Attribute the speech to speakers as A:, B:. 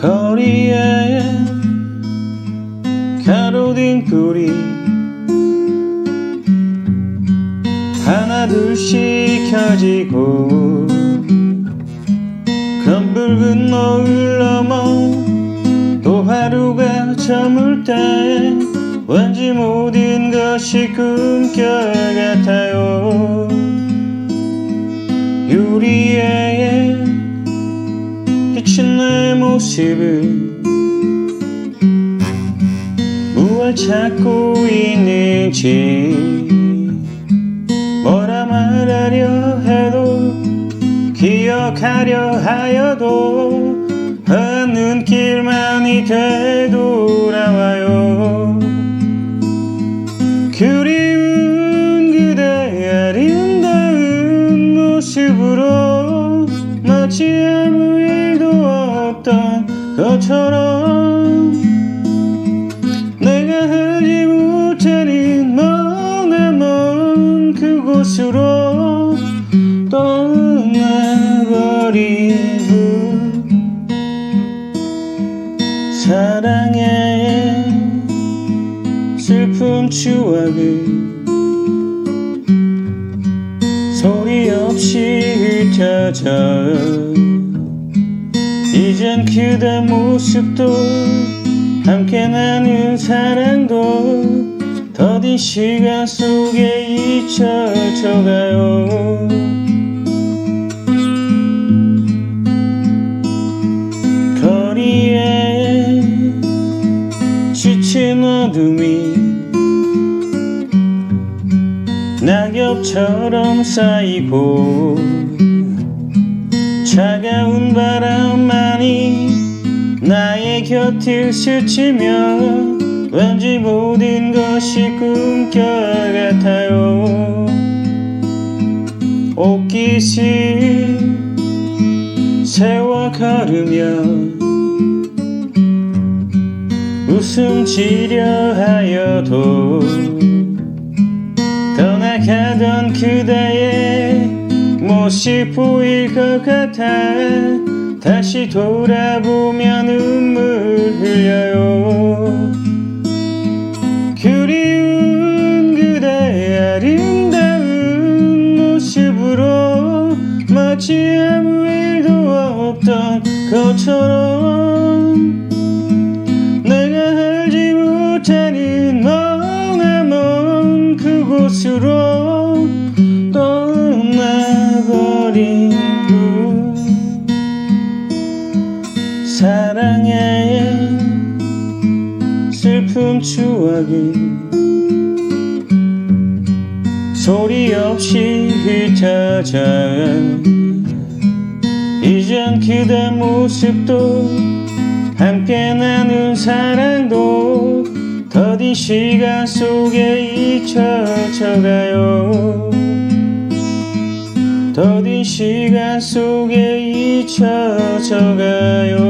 A: 거리에 가로등 불이 하나 둘씩 켜지고 검붉은 노을 넘어 또 하루가 저물 때 왠지 모든 것이 꿈결 같아요 유리에 비친 내 모습을 무얼 찾고 있는지 뭐라 말하려 해도 기억하려 하여도 한 눈길만이 되돌아와요. 그리 마치 아무 일도 없던 것처럼 내가 하지 못하는 머나먼 그곳으로 떠나버리고 사랑의 슬픈 추억을 소리 없이 흩어져 이젠 그대 모습도 함께 나눈 사랑도 더딘 시간 속에 잊혀져가요. 거리에 지친 어둠이 낙엽처럼 쌓이고 차가운 바람만이 나의 곁을 스치며 왠지 모든 것이 꿈결 같아요. 옷깃이 세워 걸으며 웃음 지려 하여도 모습 보일 것 같아. 다시 돌아보며 눈물 흘려요. 그리운 그대 아름다운 모습으로 마치 아무 일도 없던 것처럼 내가 알지 못하는 머나먼 그곳으로 슬픈 추억이 소리 없이 흩어져 이젠 그대 모습도 함께 나눈 사랑도 더딘 시간 속에 잊혀져가요. 더딘 시간 속에 잊혀져가요